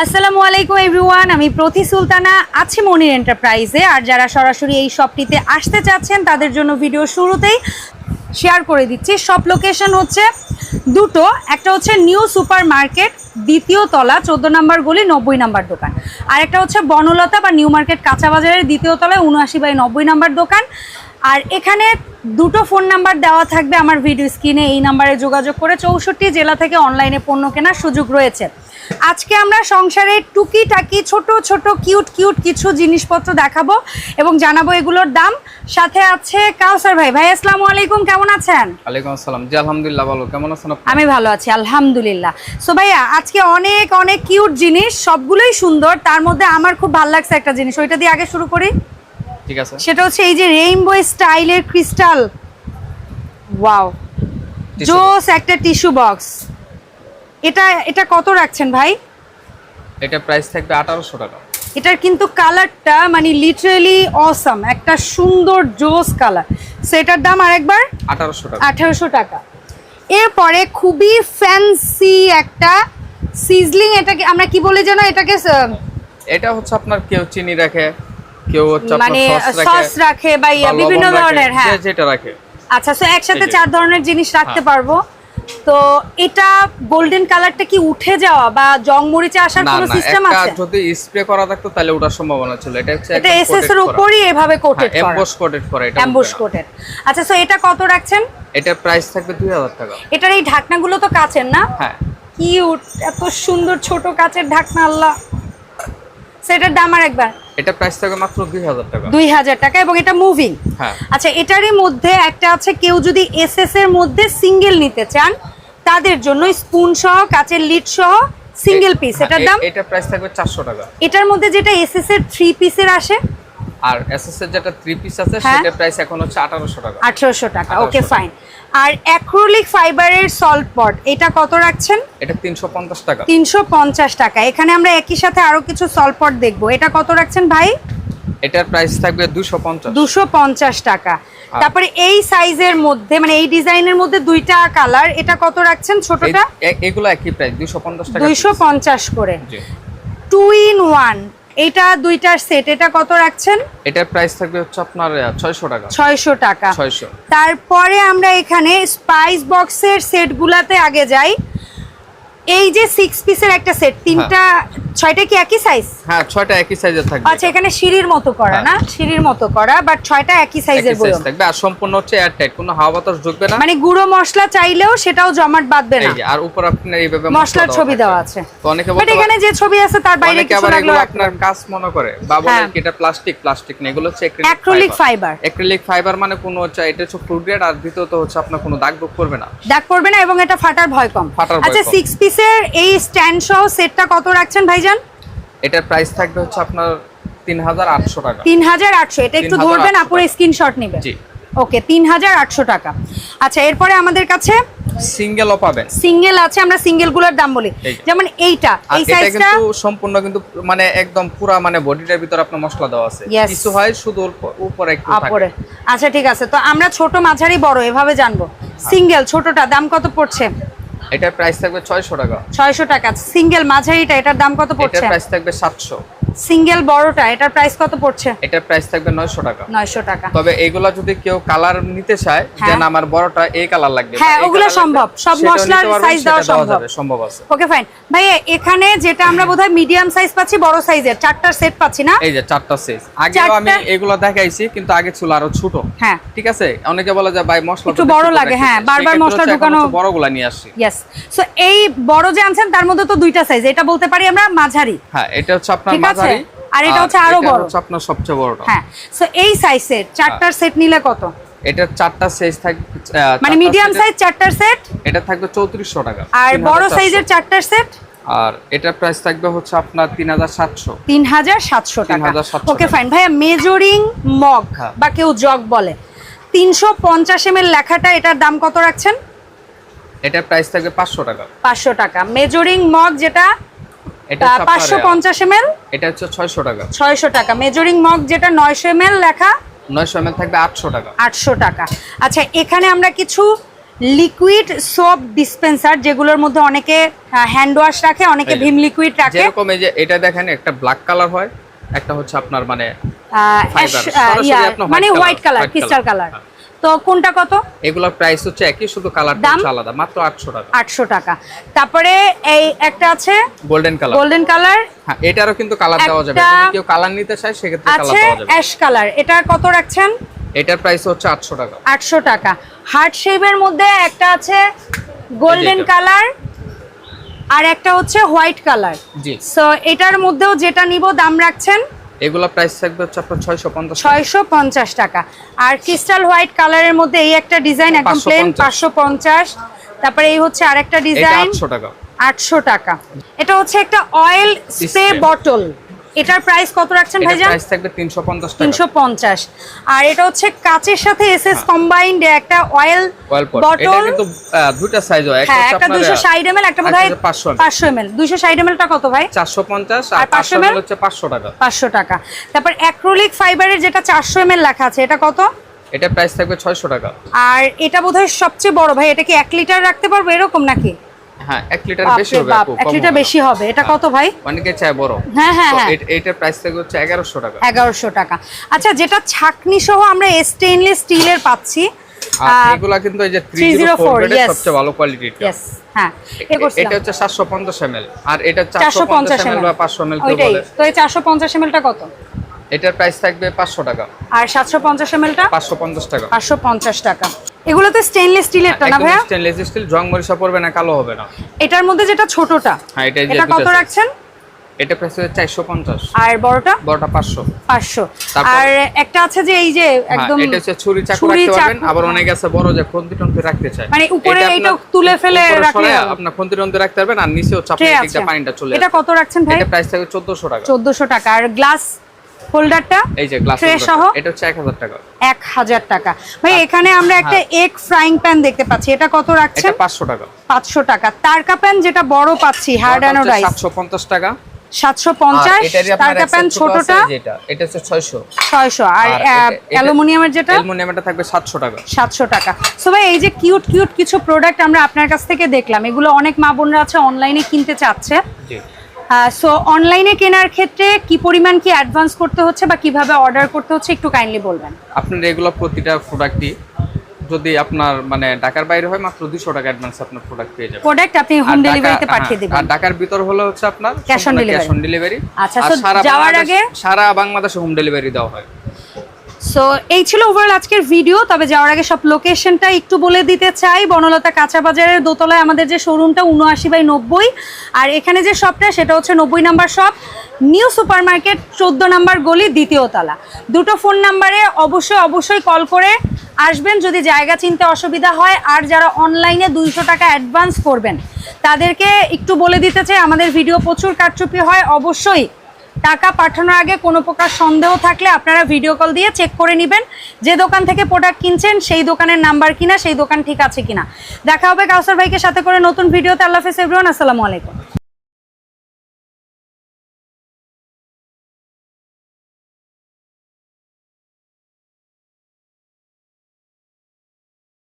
আসসালামু আলাইকুম এভরিওয়ান আমি প্রতি সুলতানা, আছি মনির এন্টারপ্রাইজে আর যারা সরাসরি এই শপটিতে আসতে চাচ্ছেন, তাদের জন্য ভিডিও শুরুতেই শেয়ার করে দিচ্ছি। শপ লোকেশন হচ্ছে দুটো। একটা হচ্ছে নিউ সুপার মার্কেট দ্বিতীয় তলা, চোদ্দ নম্বর গলি, নব্বই নম্বর দোকান। আর একটা হচ্ছে বনলতা বা নিউ মার্কেট কাঁচা বাজারের দ্বিতীয় তলায়, উনআশি বাই নব্বই নম্বর দোকান। আর এখানে দুটো ফোন নাম্বার দেওয়া থাকবে আমার ভিডিও স্ক্রিনে এই নাম্বারে যোগাযোগ করে চৌষট্টি জেলা থেকে অনলাইনে পণ্য কেনার সুযোগ রয়েছে। আজকে আমরা সংসারে টুকিটাকি ছোট ছোট কিউট কিউট কিছু জিনিসপত্র দেখাবো এবং জানাব এগুলোর দাম। সাথে আছে কাউসার ভাই। ভাই আসসালামু আলাইকুম। কেমন আছেন? ওয়ালাইকুম আসসালাম। জি আলহামদুলিল্লাহ ভালো। কেমন আছেন আপনি? আমি ভালো আছি আলহামদুলিল্লাহ। সো ভাইয়া আজকে অনেক অনেক কিউট জিনিস সবগুলোই সুন্দর। তার মধ্যে আমার খুব ভালো লাগছে একটা জিনিস। ওইটা দিয়ে আগে শুরু করি। ঠিক আছে। সেটা হচ্ছে এই যে রেইনবো স্টাইলের ক্রিস্টাল ওয়াও জোস একটা টিস্যু বক্স এটা এটা কত রাখছেন ভাই? এটা প্রাইস থাকবে আঠারোশো টাকা। এটার কিন্তু কালারটা মানে লিটারেলি অসাম একটা সুন্দর জোস কালার। সো এটার দাম আরেকবার? আঠারোশো টাকা। আঠারোশো টাকা। এরপরে খুবই ফ্যান্সি একটা সিজলিং এটাকে আমরা কি বলি যেন? এটাকে এটা হচ্ছে আপনার কেউ চিনি রাখে কেউ হচ্ছে আপনার মানে সস রাখে বা বিভিন্ন ধরনের হ্যাঁ। যেটা রাখে। আচ্ছা সো একসাথে চার ধরনের জিনিস রাখতে হ্যাঁ। পারব। তো এটা গোল্ডেন কালারটা কি উঠে যাওয়া বা জং মরিচে আসার কোনো না সিস্টেম আছে? যদি স্প্রে করা থাকতো তাহলে ওটার সম্ভাবনা ছিল। এটা হচ্ছে এটা এসএস এর উপরই এভাবে কোটেড করা। এমবস কোটেড করা এটা উঠবে কোটেড আচ্ছা সো এটা কত রাখছেন? এটা প্রাইস থাকবে দুই হাজার টাকা। এটার এই ঢাকনাগুলো তো কাচের না? হ্যাঁ। কিউট এত সুন্দর ছোট কাচের ঢাকনা আল্লাহ। সেটার দাম আর একবার। এটা প্রাইস থাকবে মাত্র দুই হাজার টাকা। দুই হাজার টাকা এবং এটা মুভিং হ্যাঁ। আচ্ছা এটারই মধ্যে একটা আছে কেউ যদি এসএস এর মধ্যে সিঙ্গেল নিতে চান তাদের জন্য স্পুন সহ কাচের লিড সহ সিঙ্গেল পিস হ্যাঁ, এটার দাম? এটা প্রাইস থাকবে চারশো টাকা। এটার মধ্যে যেটা এসএস এর 3 পিসের আসে আর এসএস এর যেটা থ্রি পিস আছে হ্যাঁ। সেটা প্রাইস এখন হচ্ছে আঠারোশো টাকা। আঠারোশো টাকা ওকে ফাইন আর অ্যাক্রোলিক ফাইবারের সল্ট পট এটা কত রাখছেন? এটা তিনশো পঞ্চাশ টাকা। তিনশো পঞ্চাশ টাকা। এখানে আমরা একই সাথে আরও কিছু সল্ট পট দেখব। এটা কত রাখছেন ভাই? এটার প্রাইস থাকবে দুশো পঞ্চাশ। দুশো পঞ্চাশ টাকা। তারপরে এই সাইজের মধ্যে মানে এই ডিজাইনের মধ্যে দুইটা কালার এটা কত রাখছেন ছোটটা? এগুলো একই প্রাইস দুশো পঞ্চাশ টাকা। দুইশো piece। পঞ্চাশ করে। জি। টু ইন ওয়ান এটা দুইটার সেট এটা কত রাখছেন? এটার প্রাইস থাকবে হচ্ছে আপনার ছয়শো টাকা। ছয়শো টাকা। ছয়শো। তারপরে আমরা এখানে স্পাইস বক্সের সেটগুলাতে আগে যাই। এই যে সিক্স পিসের একটা সেট তিনটা ছয়টা কি একই সাইজ হ্যাঁ ছয়টা একই সাইজের থাকবে আচ্ছা এখানে সিঁড়ির মতো করা হ্যাঁ। না? সিঁড়ির মতো করা বাট ছয়টা একই সাইজের বয়ম থাকবে। আর সম্পূর্ণ হচ্ছে কোনো হাওয়া বাতাস ঢুকবে না। মানে গুঁড়ো মশলা চাইলেও সেটাও জমাট বাঁধবে না। আর উপর আপনার এইভাবে মশলার ছবি দেওয়া আছে। তো অনেকে বলতে এখানে যে ছবি আছে তার বাইরে কিছু লাগল আপনার কাজ মনে করে। বা বলে হ্যাঁ। কি এটা প্লাস্টিক প্লাস্টিক না এগুলো হচ্ছে অ্যাক্রিলিক ফাইবার অ্যাক্রিলিক ফাইবার মানে কোনো হচ্ছে এটা হচ্ছে ফ্রুট গ্রেড আর দ্বিতীয়ত হচ্ছে আপনার কোনো দাগ দুগ করবে না। দাগ পড়বে না এবং এটা ফাটার ভয় কম। আচ্ছা। সিক্স পিসের এই স্ট্যান্ড সহ সেটটা কত রাখছেন ভাইজান? এটার প্রাইস থাকবে হচ্ছে আপনার তিন হাজার আটশো টাকা। তিন হাজার আটশো এটা একটু ধরবেন। আপুরে স্ক্রিনশট নেবে জি। ওকে তিন হাজার আটশো টাকা। আচ্ছা এরপরে আমাদের কাছে সিঙ্গেলও পাবেন। সিঙ্গেল আছে আমরা সিঙ্গেলগুলোর দাম বলি। যেমন এইটা এই সাইজটা কিন্তু সম্পূর্ণ কিন্তু মানে একদম পুরা মানে বডিটার ভিতর আপনার মশলা দেওয়া আছে. কিছু হয় শুধু উপরে একটু থাকে। আচ্ছা ঠিক আছে। তো আমরা ছোট মাঝারি বড় এভাবে জানব। সিঙ্গেল ছোটটা দাম কত পড়ছে? এটার প্রাইস থাকবে ছয়শো টাকা। ছয়শো টাকা। সিঙ্গেল মাঝারিটা এটার দাম কত পড়ছে? এটার প্রাইস থাকবে সাতশো। সিঙ্গেল বড়টা এটার প্রাইস কত পড়ছে? এটার প্রাইস থাকবে নয়শো টাকা। নয়শো টাকা। তবে এগুলা যদি কেউ কালার নিতে চায় হ্যাঁ। যে না আমার বড়টা এই কালার লাগবে হ্যাঁ, ওগুলো সম্ভব। সব মশলার পারবেন, দেওয়া সম্ভব। সম্ভব আছে। ওকে ফাইন ভাই এখানে যেটা আমরা বোধহয় মিডিয়াম সাইজ পাচ্ছি বড় সাইজের চারটার সেট পাচ্ছি না? এই যে চারটা সাইজ আগে আমি এগুলো দেখাইছি কিন্তু আগে ছিল আরও ছোট। হ্যাঁ। ঠিক আছে? অনেকে বলে যে ভাই মশলা একটু বড় লাগে, হ্যাঁ, বারবার মশলা ঢুকানো- বড়গুলা নিয়ে আসছি। ইয়েস সো এই বড় যে আনছেন তার মধ্যে তো দুইটা সাইজ এটা বলতে পারি আমরা মাঝারি। হ্যাঁ এটা হচ্ছে আপনার মাঝারি আর এটা হচ্ছে আরও বড়। হচ্ছে আপনার সবচেয়ে বড়টা হ্যাঁ সো এই সাইজের চারটার সেট নিলে কত? এটার চারটা সাইজ থাকবে মানে মিডিয়াম সাইজ চারটার সেট এটা থাকবে চৌত্রিশশো টাকা আর বড় সাইজের চারটার সেট আর এটার প্রাইস থাকবে হচ্ছে আপনার তিন হাজার সাতশো। তিন হাজার সাতশো টাকা। 3,700 ওকে ফাইন ভাইয়া মেজরিং মগ হ্যাঁ। বা কেউ জগ বলে। তিনশো পঞ্চাশ এম লেখাটা এটার দাম কত রাখছেন? এটার প্রাইস থাকবে পাঁচশো টাকা। পাঁচশো টাকা। মেজরিং মগ যেটা এটা হচ্ছে পাঁচশো পঞ্চাশ এম এটা হচ্ছে ছয়শো টাকা। ছয়শো টাকা। মেজরিং মগ যেটা নয়শো এম লেখা নয়শো এমএল থাকবে আটশো টাকা। আটশো টাকা। আচ্ছা এখানে আমরা কিছু লিকুইড সোপ ডিসপেন্সার যেগুলোর মধ্যে অনেকে হ্যান্ড ওয়াশ রাখে অনেকে ভিম লিকুইড রাখে। যেরকম এই যে এটা দেখেন একটা ব্ল্যাক কালার হয় একটা হচ্ছে আপনার মানে মানে হোয়াইট কালার ক্রিস্টাল কালার। তো কোনটা কত? এগুলোর প্রাইস হচ্ছে একই শুধু? হচ্ছে আলাদা মাত্র আটশো টাকা। আটশো টাকা। তারপরে এই একটা আছে? গোল্ডেন কালার গোল্ডেন কালার হ্যাঁ এটারও কিন্তু কালার দেওয়া যাবে। যদি কেউ কালার নিতে চায় সেক্ষেত্রে কালার দেওয়া যাবে। অ্যাশ কালার এটা কত রাখছেন? এটার প্রাইস হচ্ছে আটশো টাকা। আটশো টাকা। হার্ট শেপের মধ্যে একটা আছে গোল্ডেন কালার আর একটা হচ্ছে হোয়াইট কালার জি। সো এটার মধ্যেও যেটা নিব দাম রাখছেন? এগুলো প্রাইস থাকবে হচ্ছে আপনার ছয়শো পঞ্চাশ ছয়শো পঞ্চাশ টাকা। আর ক্রিস্টাল হোয়াইট কালারের মধ্যে এই একটা ডিজাইন একদম প্লেন 550 পাঁচশো পঞ্চাশ। তারপরে এই হচ্ছে আরেকটা ডিজাইন আটশো টাকা। আটশো টাকা। এটা হচ্ছে একটা অয়েল স্প্রে। বটল এটার প্রাইস কত রাখছেন ভাইজান? প্রাইস থাকবে তিনশো পঞ্চাশ টাকা। তিনশো পঞ্চাশ। আর এটা হচ্ছে কাচের সাথে এসএস কম্বাইন্ড একটা অয়েল এটা বটল কিন্তু আহ, সাইজ হয়। একটা হ্যাঁ হচ্ছে একটা আপনার দুশো ষাট এম একটা বোধ হয় পাঁচশো পাঁচশো এম এল দুশো ষাট টা কত ভাই? চারশো পঞ্চাশ আর আর 500 পাঁচশো ml? হচ্ছে পাঁচশো টাকা। পাঁচশো টাকা। তারপর অ্যাক্রোলিক ফাইবারের যেটা চারশো এম লেখা আছে এটা কত? এটা প্রাইস থাকবে ছয়শো টাকা। আর এটা বোধহয় সবচেয়ে বড় ভাই এটা কি এক লিটার রাখতে পারব এরকম নাকি? হ্যাঁ লিটার বেশি হবে আপু, লিটার। বেশি এটা কত ভাই? অনেকে চায় বড়। হ্যাঁ হ্যাঁ হ্যাঁ। প্রাইস হচ্ছে টাকা। এগারোশো টাকা। আচ্ছা যেটা ছাকনি সহ আমরা স্টেইনলেস স্টিলের পাচ্ছি আর এগুলা কিন্তু এই যে থ্রি 304, জিরো ফোর yes. সবচেয়ে ভালো কোয়ালিটির ইয়েস হ্যাঁ এটা হচ্ছে সাতশো পঞ্চাশ এম আর এটা চারশো চারশো পঞ্চাশ পঞ্চাশ এম এম বা পাঁচশো এম কেউ ওইটাই। বলে। তো এই চারশো পঞ্চাশ এম টা কত? এটার প্রাইস থাকবে পাঁচশো টাকা। আর সাতশো পঞ্চাশ এম টা পাঁচশো পঞ্চাশ টাকা। পাঁচশো পঞ্চাশ টাকা। এগুলো তো স্টেইনলেস স্টিলেরটা না ভাইয়া? স্টেনলেস স্টিল জং মরিচা পড়বে না কালো হবে না। এটার মধ্যে যেটা ছোটটা হ্যাঁ এটা এটা কত রাখছেন? এটা প্রাইস হচ্ছে চারশো পঞ্চাশ। আর বড়টা? বড়টা পাঁচশো। পাঁচশো। তারপর- আর একটা আছে যে এই যে একদম হ্যাঁ, এটা হচ্ছে ছুরি চাকু রাখতে পারবেন আবার। অনেক আছে বড় যে খন্তি টন্তি রাখতে চায়। মানে উপরে এটা তুলে ফেলে রাখলে। আপনার খন্তি টন্তি রাখতে পারবেন আর নিচেও আছে। এদিকটা পানিটা চলে এটা কত রাখছেন ভাই? এটা প্রাইস থাকে চোদ্দশো টাকা। চোদ্দশো টাকা। আর গ্লাস? হোল্ডারটা এই যে গ্লাস ট্রে সহ? এটা হচ্ছে এক হাজার টাকা। এক হাজার টাকা। ভাই এখানে আমরা একটা এগ ফ্রাইং প্যান দেখতে পাচ্ছি। এটা কত রাখছেন? এটা পাঁচশো টাকা। পাঁচশো টাকা। তারকা প্যান যেটা বড় পাচ্ছি হার্ড অ্যানোডাইজ সাতশো পঞ্চাশ টাকা। সাতশো আর পঞ্চাশ এটারই আপনার তারকা প্যান ছোটটা যেটা। এটা হচ্ছে ছয়শো। ছয়শো। আর অ্যালুমিনিয়ামের যেটা? অ্যালুমিনিয়ামটা থাকবে সাতশো টাকা। সাতশো টাকা। সো ভাই এই যে কিউট কিউট কিছু প্রোডাক্ট আমরা আপনার কাছ থেকে দেখলাম। এগুলো অনেক মা বোনরা আছে অনলাইনে কিনতে চাচ্ছে। জি। সো অনলাইনে কেনার ক্ষেত্রে কি পরিমাণ কি অ্যাডভান্স করতে হচ্ছে বা কীভাবে অর্ডার করতে হচ্ছে একটু কাইন্ডলি বলবেন। আপনার এগুলো প্রতিটা প্রোডাক্টই যদি আপনার মানে ঢাকার বাইরে হয় মাত্র 200 টাকা অ্যাডভান্স আপনার প্রোডাক্ট পেয়ে যাবেন। প্রোডাক্ট আপনি হোম ডেলিভারিতে পাঠিয়ে হ্যাঁ, দিবেন। আর ঢাকার ভিতর হলো হচ্ছে আপনার। ক্যাশ অন ডেলিভারি আচ্ছা, সো যাওয়ার আগে- সারা বাংলাদেশে হোম ডেলিভারি দেওয়া হয়। সো এই ছিল ওভারঅল আজকের ভিডিও তবে যাওয়ার আগে সব লোকেশনটা একটু বলে দিতে চাই। বনলতা কাঁচা বাজারের দোতলায় আমাদের যে শোরুমটা উনআশি বাই নব্বই। আর এখানে যে শপটা সেটা হচ্ছে নব্বই number shop new super market চোদ্দ নাম্বার গলি, দ্বিতীয় তলা। দুটো ফোন নাম্বারে অবশ্যই অবশ্যই কল করে আসবেন। যদি জায়গা চিনতে অসুবিধা হয়, আর যারা অনলাইনে দুইশো টাকা অ্যাডভান্স করবেন, তাদেরকে একটু বলে দিতে চাই। আমাদের ভিডিও প্রচুর কারচুপি হয়। অবশ্যই টাকা পাঠানোর আগে কোনো প্রকার সন্দেহ থাকলে আপনারা ভিডিও কল দিয়ে চেক করে নেবেন যে দোকান থেকে প্রোডাক্ট কিনছেন, সেই দোকানের নাম্বার কিনা, সেই দোকান ঠিক আছে কিনা। দেখা হবে কাউসার ভাইকে সাথে করে নতুন ভিডিওতে আল্লাহ হাফেজ এভরিওয়ান আসসালামু আলাইকুম।